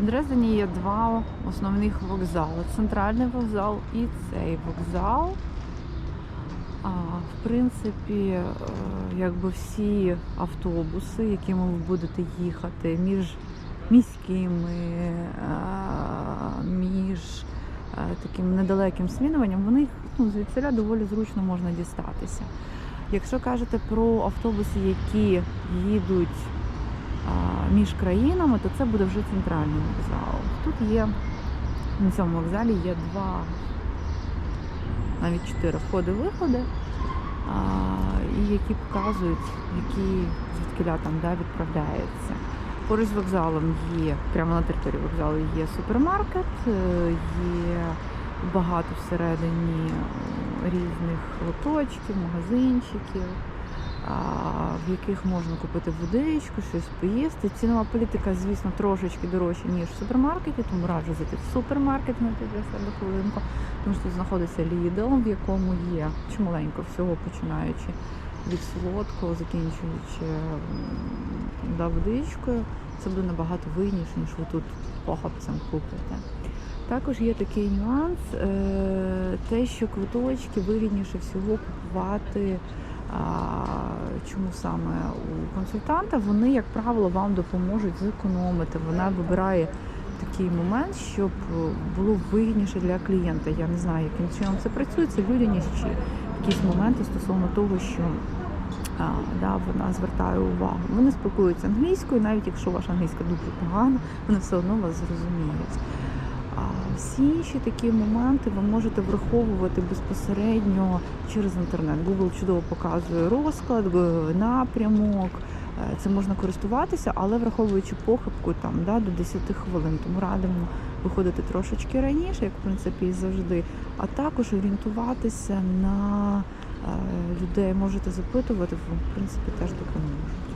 В Дрездені є два основних вокзали: центральний вокзал і цей вокзал. А, в принципі, е, якби всі автобуси, якими ви будете їхати між міськими, е, між е, таким недалеким змінюванням, вони ну, звідсиля доволі зручно можна дістатися. Якщо кажете про автобуси, які їдуть між країнами, то це буде вже центральний вокзал. Тут є на цьому вокзалі є два, навіть чотири входи-виходи, і які показують, які звідкиля там да, відправляється. Поруч з вокзалом є, прямо на території вокзалу є супермаркет, е, є багато всередині різних лоточків, магазинчиків, в яких можна купити водичку, щось поїсти. Цінова політика, звісно, трошечки дорожча, ніж в супермаркеті, тому раджу зайти в супермаркет на для себе хвилинку, тому що тут знаходиться Lidl, в якому є чималенько всього, починаючи від солодкого, закінчуючи да, водичкою. Це буде набагато вигідніше, ніж ви тут похапцем купите. Також є такий нюанс, е, те, що квиточки вигідніше всього купувати. Чому саме у консультанта вони, як правило, вам допоможуть зекономити. Вона вибирає такий момент, щоб було вигідніше для клієнта. Я не знаю, яким чином це працює. Це людяність чи якісь моменти стосовно того, що а, да, вона звертає увагу. Вони спілкуються англійською, навіть якщо ваша англійська дуже погана, вони все одно вас зрозуміють. А всі інші такі моменти ви можете враховувати безпосередньо через інтернет. Google чудово показує розклад, е, напрямок. Це можна користуватися, але враховуючи похибку там да, до 10 хвилин. Тому радимо виходити трошечки раніше, як в принципі і завжди, а також орієнтуватися на е, людей, можете запитувати, в принципі теж допоможуть.